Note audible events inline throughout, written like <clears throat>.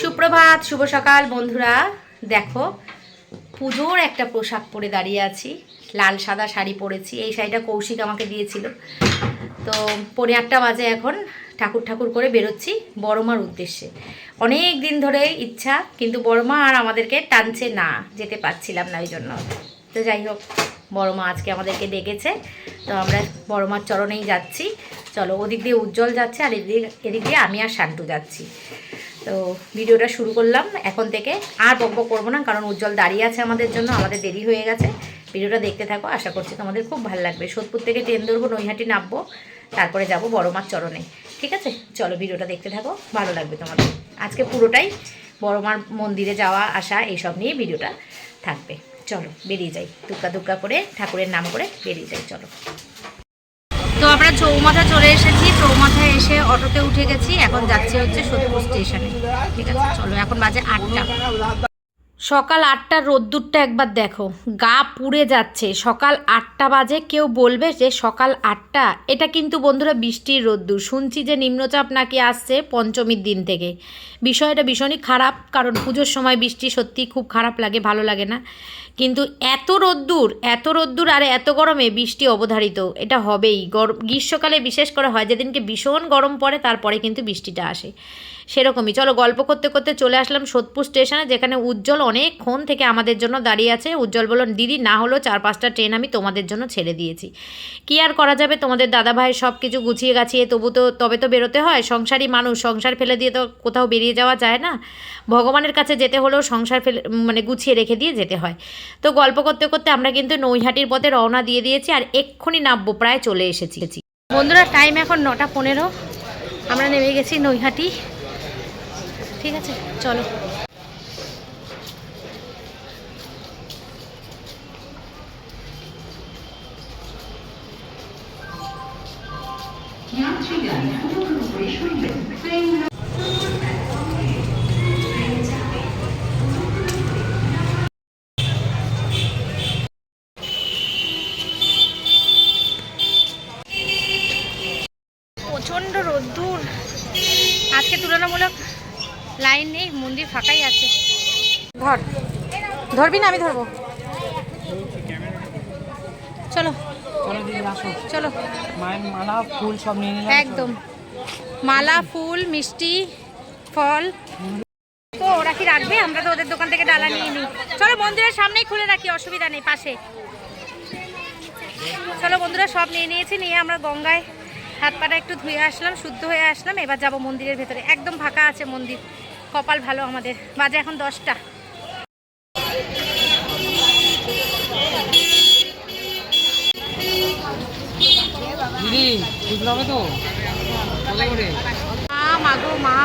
সুপ্রভাত, শুভ সকাল বন্ধুরা। দেখো, পুজোর একটা পোশাক পরে দাঁড়িয়ে আছি। লাল সাদা শাড়ি পরেছি। এই শাড়িটা কৌশিক আমাকে দিয়েছিল। তো পনে আটটা বাজে এখন। ঠাকুর ঠাকুর করে বেরোচ্ছি বড়মার উদ্দেশ্যে। অনেক দিন ধরে ইচ্ছা, কিন্তু বড়মা আর আমাদেরকে টানছে না। যেতে পারছিলাম না ওই জন্য তো যাই হোক, বড়মা আজকে আমাদেরকে ডেকেছে। তো আমরা বড়মার চরণেই যাচ্ছি। চলো, ওদিক দিয়ে উজ্জ্বল যাচ্ছে আর এদিক এদিক দিয়ে আমি আর শান্টু যাচ্ছি। তো ভিডিওটা শুরু করলাম। এখন থেকে আর বক বক করব না, কারণ উজ্জ্বল দাঁড়িয়ে আছে আমাদের জন্য, আমাদের দেরি হয়ে গেছে। ভিডিওটা দেখতে থাকো, আশা করছি তোমাদের খুব ভালো লাগবে। সোদপুর থেকে ট্রেন ধরবো নৈহাটি নামবো, তারপরে যাব বড় মার চরণে। ঠিক আছে? চলো ভিডিওটা দেখতে থাকো, ভালো লাগবে তোমাদের। আজকে পুরোটাই বড় মার মন্দিরে যাওয়া, আসা এইসব নিয়ে ভিডিওটা থাকবে। চলো, বেরিয়ে যাই। দুক্কা দুক্কা করে, ঠাকুরের নাম করে বেরিয়ে যাই, চলো। তো আমরা চৌমাথা চলে এসেছি চৌমাথায় এসে অটোতে উঠে গেছি, এখন যাচ্ছি হচ্ছে সোদপুর স্টেশনে। ঠিক আছে, চলো, এখন বাজে আটটা। সকাল আটটার রোদ্দুরটা একবার দেখো। গা পুড়ে যাচ্ছে। সকাল আটটা বাজে, কেউ বলবে যে সকাল আটটা। এটা কিন্তু বন্ধুরা বৃষ্টির রোদ্দুর। শুনছি যে নিম্নচাপ নাকি আসছে পঞ্চমীর দিন থেকে। বিষয়টা ভীষণই খারাপ, কারণ পুজোর সময় বৃষ্টি সত্যি খুব খারাপ লাগে, ভালো লাগে না। কিন্তু এত রোদ্দুর এত রোদ্দুর আর এত গরমে বৃষ্টি অবধারিত। এটা হবেই। গরম গ্রীষ্মকালে বিশেষ করে হয়, যেদিনকে ভীষণ গরম পড়ে, তারপরে কিন্তু বৃষ্টিটা আসে। সেরকমই। চলো গল্প করতে করতে চলে আসলাম সোদপুর স্টেশনে, যেখানে উজ্জ্বল অনেকক্ষণ থেকে আমাদের জন্য দাঁড়িয়ে আছে। উজ্জ্বল বলল, দিদি, না হলেও চার পাঁচটা ট্রেন আমি তোমাদের জন্য ছেড়ে দিয়েছি। কি আর করা যাবে? তোমাদের দাদাভাই সব কিছু গুছিয়ে গাছিয়ে তবু তো, তবে তো বেরোতে হয়। সংসারী মানুষ, সংসার ফেলে দিয়ে তো কোথাও বেরিয়ে যাওয়া যায় না। ভগবানের কাছে যেতে হলেও সংসার ফেলে মানে গুছিয়ে রেখে দিয়ে যেতে হয়। তো গল্প করতে করতে আমরা কিন্তু নৈহাটির পথে রওনা দিয়ে দিয়েছি আর এক্ষুনি নামবো, প্রায় চলে এসেছি। বন্ধুরা, টাইম এখন নটা পনেরো। আমরা নেমে গেছি নৈহাটি। ঠিক আছে চলো। ধর। ধরবি না আমি ধরবো। চলো। চলো দিদি আসো। চলো। মায়ের মালা ফুল সব নিয়ে নিলাম একদম। মালা ফুল মিষ্টি ফল। তো ওরা কি রাখবে? আমরা তো ওদের দোকান থেকে ডালা নিয়ে নিই। চলো মন্দিরের সামনেই খুলে রাখি অসুবিধা নেই পাশে। চলো বন্ধুরা সব নিয়ে নিয়েছি নিয়ে আমরা গঙ্গায় হাত পাটা একটু ধুয়ে আসলাম শুদ্ধ হয়ে আসলাম এবার যাব মন্দিরের ভেতরে। একদম ফাঁকা আছে মন্দির কপাল ভালো আমাদের। বাজে এখন দশটা দিদি বুঝতে হবে তো? কত করে মা মাগো মা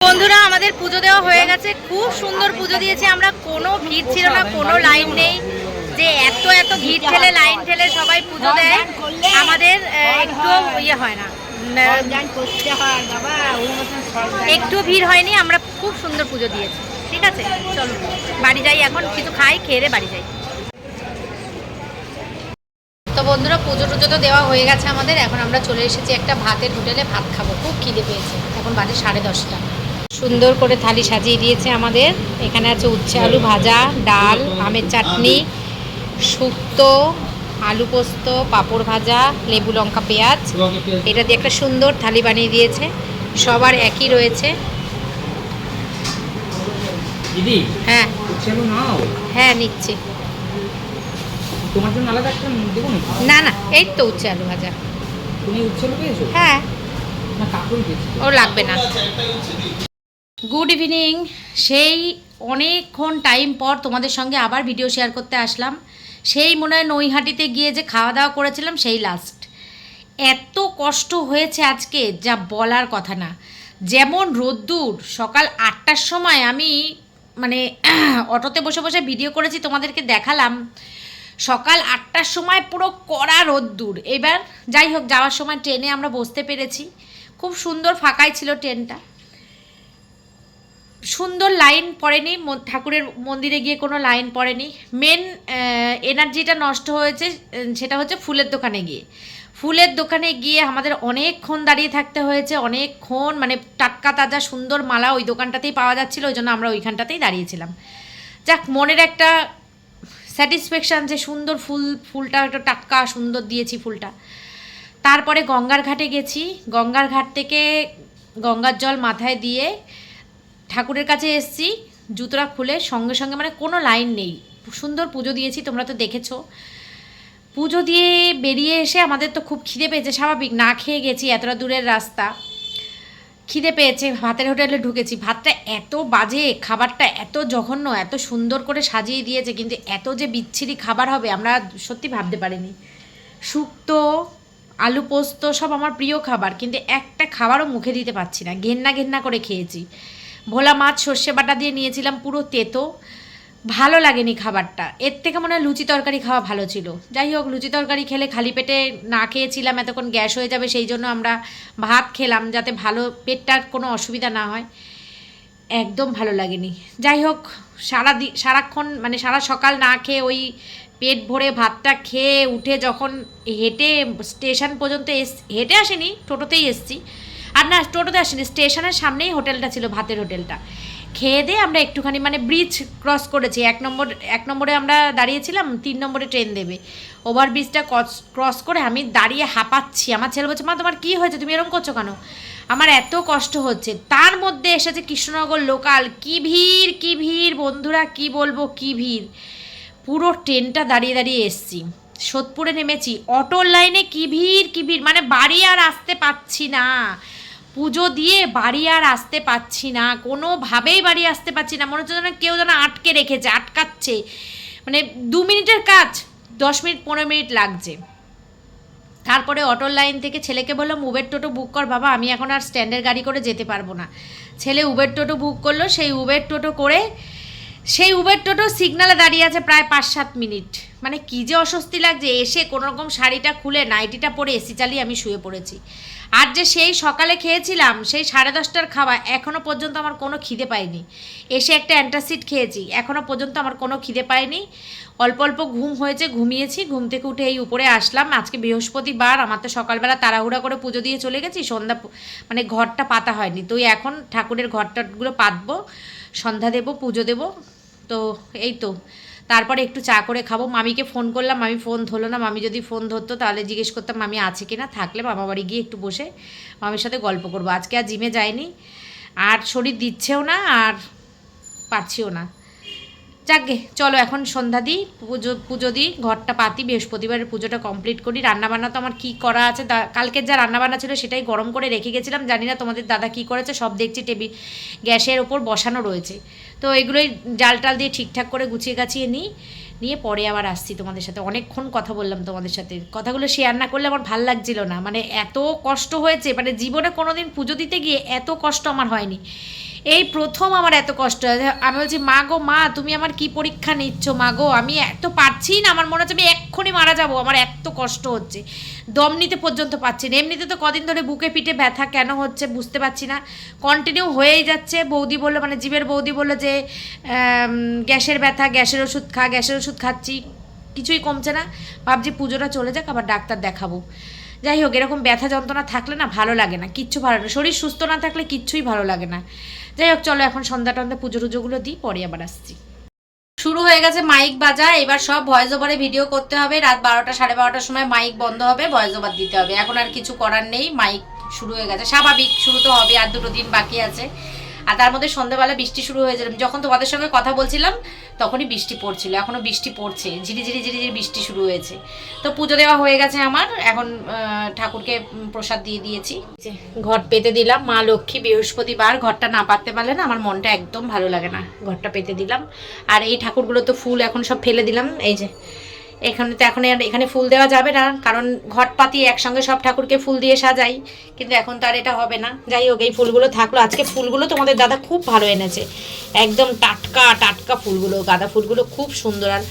বন্ধুরা আমাদের পুজো দেওয়া হয়ে গেছে। খুব সুন্দর পুজো দিয়েছি। আমরা কোনো ভিড় ছিল না, কোনো লাইন নেই। যে এত এত ভিড় ঠেলে, লাইন ঠেলে সবাই পুজো দেয়। আমাদের একটু ইয়ে হয় না। একটু ভিড় হয়নি, আমরা খুব সুন্দর পুজো দিয়েছি। ঠিক আছে? চলো, বাড়ি যাই এখন। কিছু খাই, খেয়ে বাড়ি যাই। তো বন্ধুরা, পুজো টুজো তো দেওয়া হয়ে গেছে আমাদের। এখন আমরা চলে এসেছি একটা ভাতের হোটেলে ভাত খাব। খুব খিদে পেয়েছে। এখন বাজে সাড়ে দশটা। সুন্দর করে থালি সাজিয়ে দিয়েছে আমাদের। এখানে আছে উচ্ছে আলু ভাজা ডাল আমের চাটনি শুক্তো আলু পোস্ত পাঁপড় ভাজা লেবু লঙ্কা পেঁয়াজ। এটা দিয়ে একটা সুন্দর থালি বানিয়ে দিয়েছে। সবার একই রয়েছে। হ্যাঁ। হ্যাঁ নিচ্ছি। তোমার জন্য আলাদা একটা দেবো না না এই তো উচ্ছে আলু ভাজা। তুমি উচ্ছল পেয়েছ? হ্যাঁ। না কাকুই পেয়েছ। ও লাগবে না। গুড ইভিনিং সেই অনেকক্ষণ টাইম পর তোমাদের সঙ্গে আবার ভিডিও শেয়ার করতে আসলাম। সেই মনে হয় নৈহাটিতে গিয়ে যে খাওয়া দাওয়া করেছিলাম, সেই লাস্ট এত কষ্ট হয়েছে আজকে, যা বলার কথা না। যেমন রোদ্দুর, সকাল আটটার সময় আমি মানে <clears throat> অটোতে বসে বসে ভিডিও করেছি, তোমাদেরকে দেখালাম। সকাল আটটার সময় পুরো কড়া রোদ্দুর। এবার যাই হোক, যাওয়ার সময় ট্রেনে আমরা বসতে পেরেছি। খুব সুন্দর ফাঁকাই ছিল ট্রেনটা সুন্দর লাইন পড়েনি ঠাকুরের মন্দিরে গিয়ে কোনো লাইন পড়েনি। মেন এনার্জিটা নষ্ট হয়েছে সেটা হচ্ছে ফুলের দোকানে গিয়ে। ফুলের দোকানে গিয়ে আমাদের অনেকক্ষণ দাঁড়িয়ে থাকতে হয়েছে অনেকক্ষণ মানে টাটকা তাজা সুন্দর মালা ওই দোকানটাতেই পাওয়া যাচ্ছিল, ওই জন্য আমরা ওইখানটাতেই দাঁড়িয়েছিলাম। যাক, মনের একটা স্যাটিসফ্যাকশান যে সুন্দর ফুল, ফুলটা একটা টাটকা সুন্দর দিয়েছি ফুলটা। তারপরে গঙ্গার ঘাটে গেছি। গঙ্গার ঘাট থেকে গঙ্গার জল মাথায় দিয়ে ঠাকুরের কাছে এসছি, জুতোটা খুলে, সঙ্গে সঙ্গে মানে কোনো লাইন নেই। সুন্দর পুজো দিয়েছি, তোমরা তো দেখেছ। পুজো দিয়ে বেরিয়ে এসে আমাদের তো খুব খিদে পেয়েছে, স্বাভাবিক। না খেয়ে গেছি, এতটা দূরের রাস্তা। খিদে পেয়েছে, ভাতের হোটেলে ঢুকেছি। ভাতটা এত বাজে, খাবারটা এত জঘন্য, এত সুন্দর করে সাজিয়ে দিয়েছে, কিন্তু এত যে বিচ্ছিরি খাবার হবে, আমরা সত্যি ভাবতে পারিনি। শুক্তো, আলু পোস্ত সব আমার প্রিয় খাবার, কিন্তু একটা খাবারও মুখে দিতে পারছি না। ঘেন্না ঘেন্না করে খেয়েছি। ভোলা মাছ, সর্ষে বাটা দিয়ে নিয়েছিলাম পুরো তেতো। ভালো লাগেনি খাবারটা। এর থেকে মনে হয় লুচি তরকারি খাওয়া ভালো ছিল। যাই হোক, লুচি তরকারি খেলে খালি পেটে না খেয়েছিলাম, এতক্ষণ গ্যাস হয়ে যাবে, সেই জন্য আমরা ভাত খেলাম যাতে ভালো পেটটার কোনো অসুবিধা না হয়। একদম ভালো লাগেনি। যাই হোক, সারা দি, সারাক্ষণ মানে সারা সকাল না খেয়ে ওই পেট ভরে ভাতটা খেয়ে উঠে যখন হেঁটে স্টেশন পর্যন্ত এস, হেঁটে আসিনি, টোটোতেই এসছি। আর না, টোটোতে আসেনি, স্টেশনের সামনেই হোটেলটা ছিল, ভাতের হোটেলটা। খেয়ে দিয়ে আমরা একটুখানি মানে ব্রিজ ক্রস করেছি, এক নম্বর, এক নম্বরে আমরা দাঁড়িয়েছিলাম, তিন নম্বরে ট্রেন দেবে। ওভার ব্রিজটা ক্রস করে আমি দাঁড়িয়ে হাঁপাচ্ছি। আমার ছেলে বলছে, মা, তোমার কী হয়েছে? তুমি এরকম করছ কেন? আমার এত কষ্ট হচ্ছে। তার মধ্যে এসেছে কৃষ্ণনগর লোকাল কি ভিড় কি ভিড়, বন্ধুরা, কি বলব, কি ভিড়? পুরো ট্রেনটা দাঁড়িয়ে দাঁড়িয়ে এসছি। সোদপুরে নেমেছি। অটোর লাইনে কি ভিড় কি ভিড়? মানে বাড়ি আর আসতে পাচ্ছি না। পুজো দিয়ে বাড়ি আর আসতে পাচ্ছি না, কোনোভাবেই বাড়ি আসতে পাচ্ছি না। মনে হচ্ছে যেন কেউ যেন আটকে রেখেছে, আটকাচ্ছে। মানে দু মিনিটের কাজ, দশ মিনিট, পনেরো মিনিট লাগছে। তারপরে অটোর লাইন থেকে ছেলেকে বললাম উবের টোটো বুক কর বাবা, আমি এখন আর স্ট্যান্ডের গাড়ি করে যেতে পারব না। ছেলে উবের টোটো বুক করল, সেই উবের টোটো করে, সেই উবের টোটো সিগনালে দাঁড়িয়ে আছে প্রায় পাঁচ সাত মিনিট। মানে কী যে অস্বস্তি লাগছে, এসে কোনো রকম শাড়িটা খুলে নাইটিটা পরে এসি চালিয়ে আমি শুয়ে পড়েছি। আর যে সেই সকালে খেয়েছিলাম, সেই সাড়ে দশটার খাওয়া এখনও পর্যন্ত আমার কোনো খিদে পায়নি। এসে একটা অ্যান্টাসিড খেয়েছি এখনও পর্যন্ত আমার কোনো খিদে পায়নি। অল্প অল্প ঘুম হয়েছে, ঘুমিয়েছি, ঘুম থেকে উঠে এই উপরে আসলাম। আজকে বৃহস্পতিবার, আমার তো সকালবেলা তাড়াহুড়া করে পুজো দিয়ে চলে গেছি, সন্ধ্যা মানে ঘরটা পাতা হয়নি। তো এখন ঠাকুরের ঘরটাগুলো পাতবো, সন্ধ্যা দেবো, পুজো দেবো। তো এই তো। তারপরে একটু চা করে খাব। মামিকে ফোন করলাম, মামি ফোন ধরলো না। মামি যদি ফোন ধরতো তাহলে জিজ্ঞেস করতাম, মামি আছে কি না থাকলে মামা বাড়ি গিয়ে একটু বসে মামির সাথে গল্প করব। আজকে আর জিমে যায়নি আর শরীর দিচ্ছেও না, আর পারছিও না। যাকগে চলো এখন সন্ধ্যা দিই, পুজো পুজো দিই, ঘরটা পাতি, বৃহস্পতিবারের পুজোটা কমপ্লিট করি। রান্নাবান্না তো আমার কী করা আছে কালকের যা রান্নাবান্না ছিল সেটাই গরম করে রেখে গেছিলাম। জানি না তোমাদের দাদা কী করেছে, সব দেখছি টেবিল গ্যাসের ওপর বসানো রয়েছে। তো এগুলোই জাল টাল দিয়ে ঠিকঠাক করে গুছিয়ে গাছিয়ে নিই, নিয়ে পরে আবার আসছি তোমাদের সাথে। অনেকক্ষণ কথা বললাম তোমাদের সাথে। কথাগুলো শেয়ার না করলে আমার ভালো লাগছিল না। মানে এত কষ্ট হয়েছে মানে জীবনে কোনো দিন পুজো দিতে গিয়ে এত কষ্ট আমার হয়নি। এই প্রথম আমার এত কষ্ট আমি বলছি, মা গো, মা, তুমি আমার কি পরীক্ষা নিচ্ছ, মা গো? আমি এত পারছি না, আমার মনে হচ্ছে আমি এক্ষুনি মারা যাব, আমার এত কষ্ট হচ্ছে। দম নিতে পর্যন্ত পাচ্ছি না। এমনিতে তো কদিন ধরে বুকে পিঠে ব্যথা কেন হচ্ছে বুঝতে পারছি না। কন্টিনিউ হয়েই যাচ্ছে। বৌদি বলল মানে জীবের বৌদি বলল যে গ্যাসের ব্যথা, গ্যাসের ওষুধ খা, গ্যাসের ওষুধ খাচ্ছি। কিছুই কমছে না। ভাবছি পুজোটা চলে যাক, আবার ডাক্তার দেখাবো। যাই হোক, এরকম ব্যথা যন্ত্রণা থাকলে না ভালো লাগে না, কিচ্ছু ভালো না। শরীর সুস্থ না থাকলে কিচ্ছুই ভালো লাগে না। যাই হোক, চলো এখন সন্ধ্যা টন্ধা পুজো টুজোগুলো দিই, পরে আবার আসছি। শুরু হয়ে গেছে মাইক বাজা, এবার সব ভয়েস ওভারে ভিডিও করতে হবে। রাত বারোটা, সাড়ে বারোটার সময় মাইক বন্ধ হবে ভয়েস ওভার দিতে হবে। এখন আর কিছু করার নেই, মাইক শুরু হয়ে গেছে। স্বাভাবিক, শুরু তো হবে আর দুটো দিন বাকি আছে। আর তার মধ্যে সন্ধ্যাবেলা বৃষ্টি শুরু হয়ে যেলাম যখন তোমাদের সঙ্গে কথা বলছিলাম, তখনই বৃষ্টি পড়ছিল। এখনও বৃষ্টি পড়ছে। ঝিরি ঝিরি ঝিরি ঝিরি বৃষ্টি শুরু হয়েছে। তো পুজো দেওয়া হয়ে গেছে আমার। এখন ঠাকুরকে প্রসাদ দিয়ে দিয়েছি। ঘট পেতে দিলাম। মা লক্ষ্মী বৃহস্পতিবার ঘরটা না পাততে পারলে না, আমার মনটা একদম ভালো লাগে না। ঘরটা পেতে দিলাম। আর এই ঠাকুরগুলো তো ফুল এখন সব ফেলে দিলাম। এই যে এখানে তো এখন আর এখানে ফুল দেওয়া যাবে না, কারণ ঘট পাতি একসঙ্গে সব ঠাকুরকে ফুল দিয়ে সাজাই, কিন্তু এখন তো আর এটা হবে না। যাই হোক, এই ফুলগুলো থাকল। আজকে ফুলগুলো তোমাদের দাদা খুব ভালো এনেছে। একদম টাটকা টাটকা ফুলগুলো। গাঁদা ফুলগুলো খুব সুন্দর আর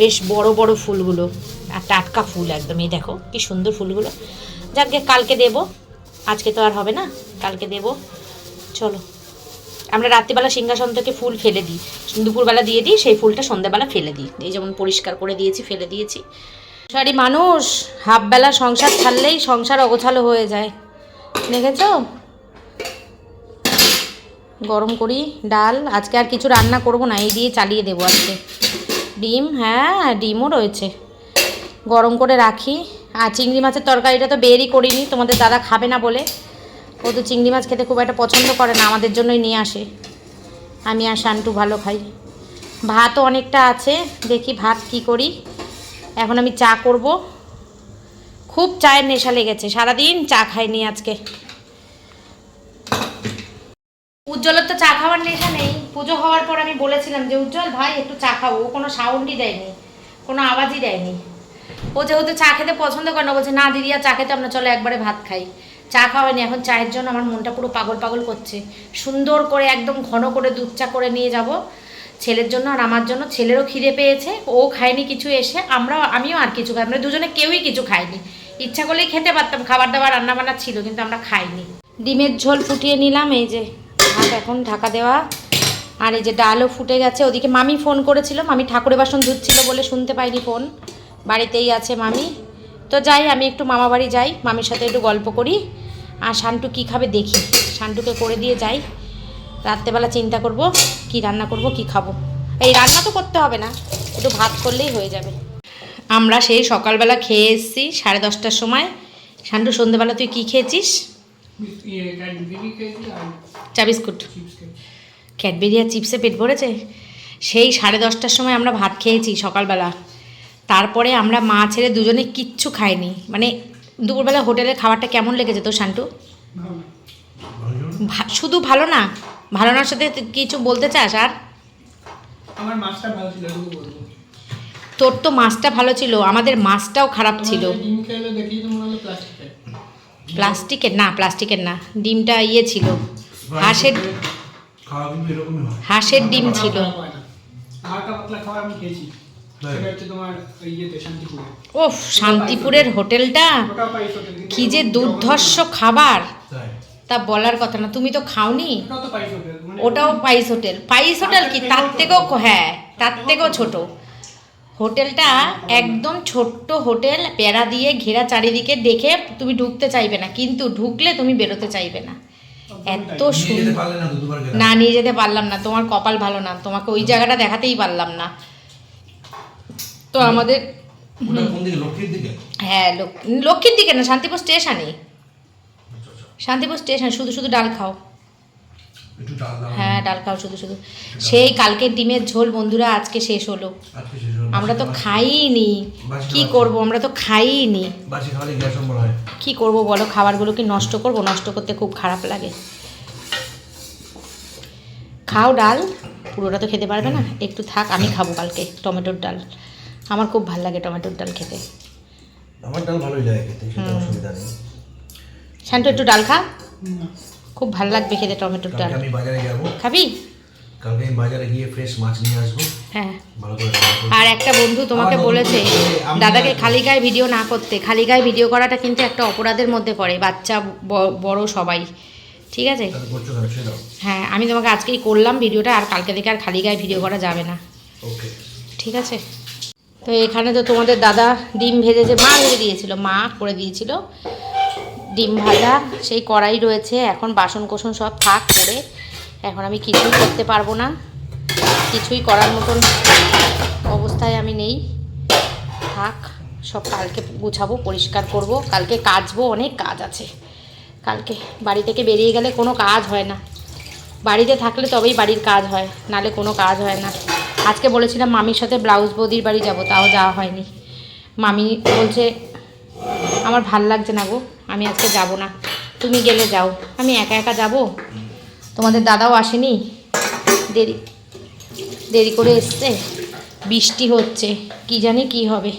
বেশ বড় বড় ফুলগুলো। আর টাটকা ফুল একদম। এই দেখো, কি সুন্দর ফুলগুলো। যাকে কালকে দেবো। আজকে তো আর হবে না। কালকে দেবো। চলো। আমরা রাত্রিবেলা সিংহাসন থেকে ফুল ফেলে দিই। দুপুরবেলা দিয়ে দিই, সেই ফুলটা সন্ধ্যাবেলা ফেলে দিই। এই যেমন পরিষ্কার করে দিয়েছি, ফেলে দিয়েছি। সারি মানুষ, হাফবেলা সংসার ছাড়লেই সংসার অগোছালো হয়ে যায়। দেখেছ? গরম করি, ডাল, আজকে আর কিছু রান্না করব না, এই দিয়ে চালিয়ে দেবো আজকে। ডিম হ্যাঁ ডিমও রয়েছে। গরম করে রাখি। আর চিংড়ি মাছের তরকারিটা তো বেরই করিনি, তোমাদের দাদা খাবে না বলে। ও তো চিংড়ি মাছ খেতে খুব একটা পছন্দ করে না, আমাদের জন্যই নিয়ে আসে। আমি আর শান্টু ভালো খাই। ভাতও অনেকটা আছে, দেখি ভাত কি করি। এখন আমি চা করব। খুব চায়ের নেশা লেগেছে, সারাদিন চা খাইনি আজকে। উজ্জ্বলের তো চা খাওয়ার নেশা নেই। পুজো হওয়ার পর আমি বলেছিলাম যে, উজ্জ্বল ভাই, একটু চা খাব ও কোনো সাউন্ডই দেয়নি, কোনো আওয়াজই দেয়নি। ও যেহেতু চা খেতে পছন্দ করে না বলছে, না দিদি, আর চা খেতে আমরা চলো একবারে ভাত খাই। চা খাওয়ানি এখন চায়ের জন্য আমার মনটা পুরো পাগল পাগল করছে। সুন্দর করে একদম ঘন করে দুধ চা করে নিয়ে যাব। ছেলের জন্য আর আমার জন্য। ছেলেরও খিদে পেয়েছে। ও খায়নি কিছু এসে। আমরাও, আমিও আর কিছু খাই আমরা দুজনে কেউই কিছু খাইনি ইচ্ছা করলেই খেতে পারতাম। খাবার দাবার রান্না বান্না ছিল, কিন্তু আমরা খাইনি। ডিমের ঝোল ফুটিয়ে নিলাম। এই যে ভাত এখন ঢাকা দেওয়া। আর এই যে ডালও ফুটে গেছে। ওদিকে মামি ফোন করেছিল। মামি ঠাকুরের বাসন ধুচ্ছিল বলে শুনতে পাইনি ফোন। বাড়িতেই আছে মামি। তো যাই, আমি একটু মামা বাড়ি যাই, মামির সাথে একটু গল্প করি, আর শান্টু কী খাবে দেখি। শান্টুকে করে দিয়ে যাই, রাত্রেবেলা চিন্তা করব কি রান্না করব, কি খাব। এই রান্না তো করতে হবে না, একটু ভাত করলেই হয়ে যাবে। আমরা সেই সকালবেলা খেয়ে এসেছি সাড়ে দশটার সময়। শান্টু, সন্ধেবেলা তুই কি খেয়েছিস? চা বিস্কুট। ক্যাডবেরি আর চিপসে পেট ভরেছে? সেই সাড়ে দশটার সময় আমরা ভাত খেয়েছি সকালবেলা। তারপরে আমরা মা ছেড়ে দুজনে কিচ্ছু খাইনি। মানে দুপুরবেলা হোটেলের খাবারটা কেমন লেগেছে তো শান্টু? ভা- শুধু ভালো না? ভালো নার সাথে তুই কিছু বলতে চাস আর? আমার মাছটা ভালো ছিল তোর তো মাছটা ভালো ছিল আমাদের মাছটাও খারাপ ছিল। তোমার ডিম খেলে দেখি তো মনে হলো প্লাস্টিকের? না প্লাস্টিকের না ডিমটা ইয়ে ছিল। হাঁসের হয়। হাঁসের ডিম ছিল। পাতলা হালকা পাতলা খাবার আমি খেয়েছি। শান্তিপুরে। ওফ শান্তিপুরের হোটেলটা? কি যে দুর্ধর্ষ খাবার। তা বলার কথা না তুমি তো খাওনি? ওটাও তো পাইস হোটেল মানে পাইস হোটেল। কি? তার থেকেও হ্যাঁ তার থেকেও ছোট। হোটেলটা একদম ছোট্ট হোটেল পেড়া দিয়ে ঘেরা চারিদিকে দেখে তুমি ঢুকতে চাইবে না কিন্তু ঢুকলে তুমি বেরোতে চাইবে না। এত সুন্দর না নিয়ে যেতে পারলাম না তোমার কপাল ভালো না তোমাকে ওই জায়গাটা দেখাতেই পারলাম না। তো আমাদের হ্যাঁ লক- লক্ষ্মীর দিকে না শান্তিপুর স্টেশনে শান্তিপুর স্টেশন শুধু শুধু ডাল খাও। হ্যাঁ ডাল খাও শুধু শুধু। সেই কালকের ডিমের ঝোল বন্ধুরা আজকে শেষ হলো। আমরা তো খাইনি। কি করব? আমরা তো খাইনি। কি করব বলো? খাবারগুলো কি নষ্ট করব? নষ্ট করতে খুব খারাপ লাগে। খাও ডাল। পুরোটা তো খেতে পারবে না। একটু থাক আমি খাব কালকে টমেটোর ডাল। আমার খুব ভালো লাগে টমেটোর ডাল খেতে। আমার ডাল ভালোই লাগে খেতে সেটা অসুবিধা নেই। শান্ত একটু ডাল খা। খুব ভালো লাগবে খেতে টমেটোর ডাল। আমি বাজারে যাব। খাবি? কালকে আমি বাজারে গিয়ে ফ্রেশ মাছ নিয়ে আসব। হ্যাঁ। ভালো করে আর একটা বন্ধু তোমাকে বলেছে দাদাকে খালি গায়ে ভিডিও না করতে। খালি গায়ে ভিডিও করাটা কিন্তু একটা অপরাধের মধ্যে পড়ে বাচ্চা ব- বড় সবাই। ঠিক আছে? হ্যাঁ আমি তোমাকে আজকেই করলাম ভিডিওটা আর কালকে থেকে আর খালি গায়ে ভিডিও করা যাবে না। ওকে ঠিক আছে? তো এখানে তো তোমাদের দাদা ডিম ভেজেছে মা ভেজে দিয়েছিল, মা করে দিয়েছিল ডিম ভাজা, সেই কড়াই রয়েছে, এখন বাসন কোসন সব থাক করে, এখন আমি কিছুই করতে পারব না। কিছুই করার মতন অবস্থায় আমি নেই। থাক, সব কালকে গুছাবো, পরিষ্কার করব, কালকে কাচবো অনেক কাজ আছে। কালকে বাড়ি থেকে বেরিয়ে গেলে কোনো কাজ হয় না। বাড়িতে থাকলে তবেই বাড়ির কাজ হয়, নালে কোনো কাজ হয় না। আজকে বলেছিলাম মামির সাথে ব্লাউজ বৌদির বাড়ি যাব তাও যাওয়া হয়নি। মামি বলছে আমার ভালো লাগছে না গো আমি আজকে যাব না। তুমি গেলে যাও। আমি একা একা যাব? তোমাদের দাদাও আসেনি? দেরি দেরি করে এসছে? বৃষ্টি হচ্ছে কি জানি কি হবে?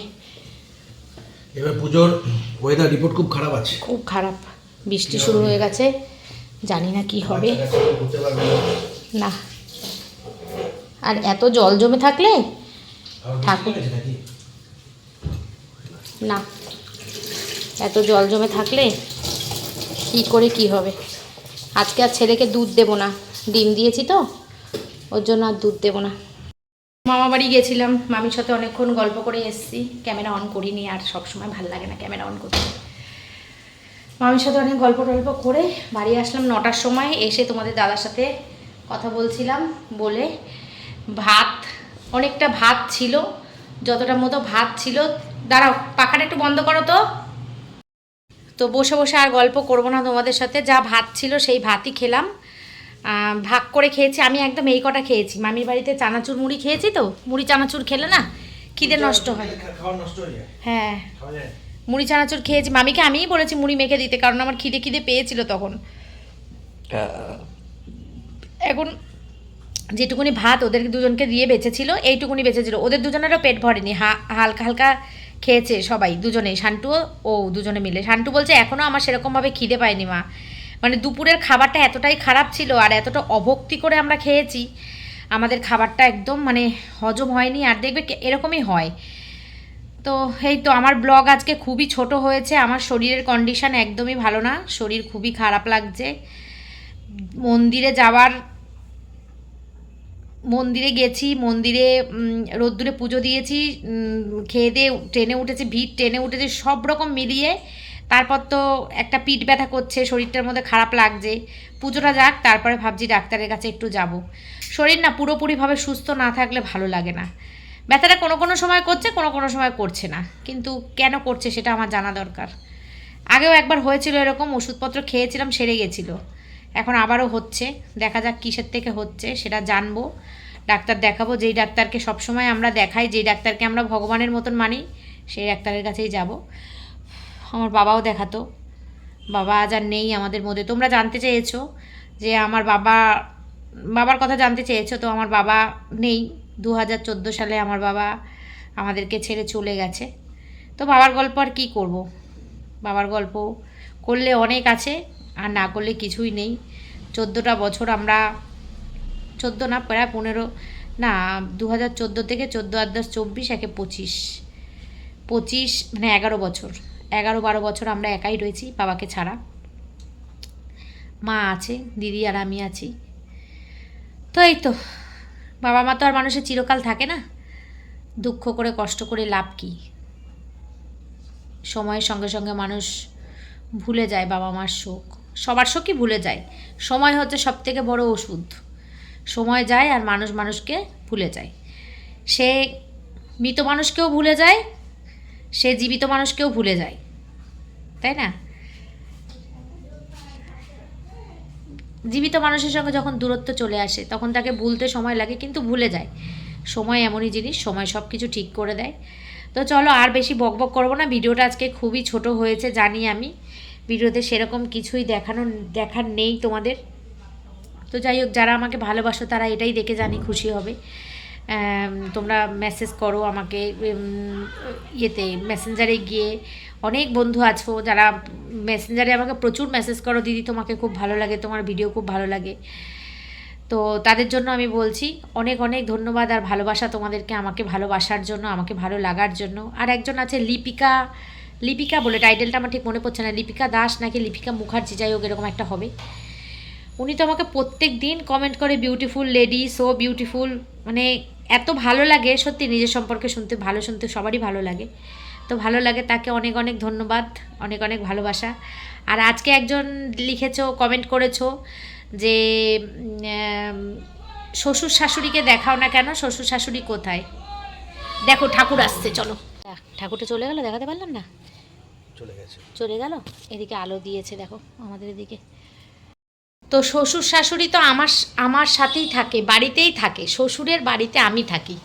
এবার পুজোর ওয়েদার রিপোর্ট খুব খারাপ আছে। খুব খারাপ। বৃষ্টি শুরু হয়ে গেছে জানি না কি হবে। না। আর এত জল জমে থাকলে ঠাকুর। না। এত জল জমে থাকলে কি করে কি হবে? আজকে আর ছেলেকে দুধ দেবো না। ডিম দিয়েছি তো ওর জন্য আর দুধ দেবো না। মামা বাড়ি গেছিলাম। মামির সাথে অনেকক্ষণ গল্প করে এসেছি। ক্যামেরা অন করিনি আর সব সময় ভালো লাগে না ক্যামেরা অন করতে। মামির সাথে অনেক গল্প টল্প করে বাড়ি আসলাম নটার সময়। এসে তোমাদের দাদার সাথে কথা বলছিলাম বলে ভাত অনেকটা ভাত ছিল যতটা মতো ভাত ছিল। দাঁড়াও পাখাটা একটু বন্ধ করো তো। তো বসে বসে আর গল্প করব না তোমাদের সাথে যা ভাত ছিল সেই ভাতই খেলাম। ভাগ করে খেয়েছি আমি একদম এই কটা খেয়েছি। মামির বাড়িতে চানাচুর মুড়ি খেয়েছি তো? মুড়ি চানাচুর খেলে না? খিদে নষ্ট হয়। হয়ে হ্যাঁ। মুড়ি চানাচুর খেয়েছি। মামিকে আমিই বলেছি মুড়ি মেখে দিতে কারণ আমার খিদে খিদে পেয়েছিল তখন। এখন যেটুকুনি ভাত ওদের দুজনকে দিয়ে বেঁচেছিল, এইটুকুনি বেঁচেছিল। ওদের দুজনেরও পেট ভরেনি, হা, হালকা হালকা খেয়েছে সবাই, দুজনেই শান্টুও ও দুজনে মিলে। শান্টু বলছে এখনও আমার সেরকমভাবে খিদে পায়নি মা। মানে দুপুরের খাবারটা এতটাই খারাপ ছিল আর এতটা অভক্তি করে আমরা খেয়েছি, আমাদের খাবারটা একদম মানে হজম হয়নি আর দেখবে এরকমই হয়। তো এই তো আমার ব্লগ আজকে খুবই ছোট হয়েছে, আমার শরীরের কন্ডিশন একদমই ভালো না, শরীর খুবই খারাপ লাগছে। মন্দিরে যাওয়ার মন্দিরে গেছি, মন্দিরে রোদ্দুরে পুজো দিয়েছি খেয়ে দিয়ে ট্রেনে উঠেছি, ভিড়, ট্রেনে উঠেছি, সব রকম মিলিয়ে তারপর তো একটা পিঠ ব্যথা করছে, শরীরটার মধ্যে খারাপ লাগছে। পুজোটা যাক, তারপরে ভাবছি ডাক্তারের কাছে একটু যাব। শরীর না পুরোপুরিভাবে সুস্থ না থাকলে ভালো লাগে না। ব্যথাটা কোনো কোনো সময় করছে, কোনো কোনো সময় করছে না। কিন্তু কেন করছে সেটা আমার জানা দরকার। আগেও একবার হয়েছিল এরকম, ওষুধপত্র খেয়েছিলাম, সেরে গেছিল। এখন আবারও হচ্ছে, দেখা যাক কিসের থেকে হচ্ছে, সেটা জানব। ডাক্তার দেখাবো, যেই ডাক্তারকে সবসময় আমরা দেখাই, যেই ডাক্তারকে আমরা ভগবানের মতন মানি, সেই ডাক্তারের কাছেই যাব। আমার বাবাও দেখাতো। বাবা আজ আর নেই আমাদের মধ্যে। তোমরা জানতে চেয়েছো যে আমার বাবা, বাবার কথা জানতে চেয়েছো, তো আমার বাবা নেই। দু হাজার চোদ্দ সালে আমার বাবা আমাদেরকে ছেড়ে চলে গেছে। তো বাবার গল্প আর কী করব? বাবার গল্প করলে অনেক আছে। আর না করলে কিছুই নেই। চোদ্দোটা বছর আমরা, চোদ্দ না, প্রায় পনেরো, না দু হাজার চোদ্দ থেকে চোদ্দ আর দশ চব্বিশ, একে পঁচিশ। পঁচিশ মানে এগারো বছর। এগারো, বারো বছর আমরা একাই রয়েছি, বাবাকে ছাড়া। মা আছে, দিদি আর আমি আছি। তো এই তো, বাবা মা তো আর মানুষের চিরকাল থাকে না। দুঃখ করে, কষ্ট করে লাভ কি? সময়ের সঙ্গে সঙ্গে মানুষ ভুলে যায় বাবা মার শোক। সবার শোকই ভুলে যায়। সময় হচ্ছে সব থেকে বড় ওষুধ। সময় যায় আর মানুষ মানুষকে ভুলে যায়। সে মৃত মানুষকেও ভুলে যায়, সে জীবিত মানুষকেও ভুলে যায়। তাই না? জীবিত মানুষের সঙ্গে যখন দূরত্ব চলে আসে, তখন তাকে ভুলতে সময় লাগে, কিন্তু ভুলে যায়। সময় এমনই জিনিস, সময় সব কিছু ঠিক করে দেয়। তো চলো আর বেশি বকবক করব না, ভিডিওটা আজকে খুবই ছোট হয়েছে, জানি আমি। ভিডিওতে সেরকম কিছুই দেখানো, দেখার নেই তোমাদের। তো যাই হোক, যারা আমাকে ভালোবাসো তারা এটাই দেখে জানি খুশি হবে। তোমরা মেসেজ করো আমাকে ইয়েতে মেসেঞ্জারে গিয়ে। অনেক বন্ধু আছো যারা মেসেঞ্জারে আমাকে প্রচুর মেসেজ করো, দিদি, তোমাকে খুব ভালো লাগে, তোমার ভিডিও খুব ভালো লাগে। তো তাদের জন্য আমি বলছি, অনেক অনেক ধন্যবাদ আর ভালোবাসা তোমাদেরকে আমাকে ভালোবাসার জন্য, আমাকে ভালো লাগার জন্য। আর একজন আছে লিপিকা লিপিকা বলে টাইটেলটা আমার ঠিক মনে পড়ছে না, লিপিকা দাস নাকি লিপিকা মুখার্জি, যাই হোক, এরকম একটা হবে। উনি তো আমাকে প্রত্যেক দিন কমেন্ট করে বিউটিফুল লেডি সো বিউটিফুল মানে এত ভালো লাগে, সত্যি নিজের সম্পর্কে শুনতে, ভালো শুনতে সবারই ভালো লাগে। তো ভালো লাগে, তাকে অনেক অনেক ধন্যবাদ, অনেক অনেক ভালোবাসা। আর আজকে একজন লিখেছো কমেন্ট করেছ যে শ্বশুর শাশুড়িকে দেখাও না কেন, শ্বশুর শাশুড়ি কোথায়? দেখো, ঠাকুর আসছে, চলো। ঠাকুরটা চলে গেল দেখাতে পারলাম না? চলে গেছে। চলে গেল? এদিকে আলো দিয়েছে দেখো আমাদের এদিকে। তো শ্বশুর শাশুড়ি তো আমার আমার সাথেই থাকে বাড়িতেই থাকে। শ্বশুরের বাড়িতে আমি থাকি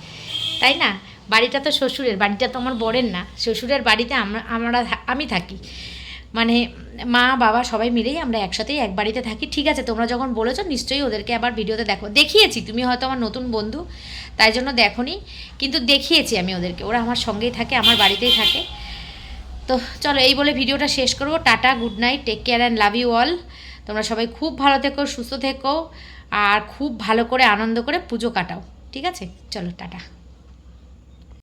তাই না? বাড়িটা তো শ্বশুরের বাড়িটা তো আমার বরের না। শ্বশুরের বাড়িতে আমরা আমরা আমি থাকি। মানে মা, বাবা সবাই মিলেই আমরা একসাথেই এক বাড়িতে থাকি। ঠিক আছে, তোমরা যখন বলেছ, নিশ্চয়ই ওদেরকে আবার ভিডিওতে দেখো। দেখিয়েছি, তুমি হয়তো আমার নতুন বন্ধু, তাই জন্য দেখোনি, কিন্তু দেখিয়েছি আমি ওদেরকে। ওরা আমার সঙ্গেই থাকে, আমার বাড়িতেই থাকে। তো চলো, এই বলে ভিডিওটা শেষ করব। Tata, good night, take care and love you all. তোমরা সবাই খুব ভালো থেকো, সুস্থ থেকো, আর খুব ভালো করে, আনন্দ করে পুজো কাটাও। ঠিক আছে? চলো, টাটা।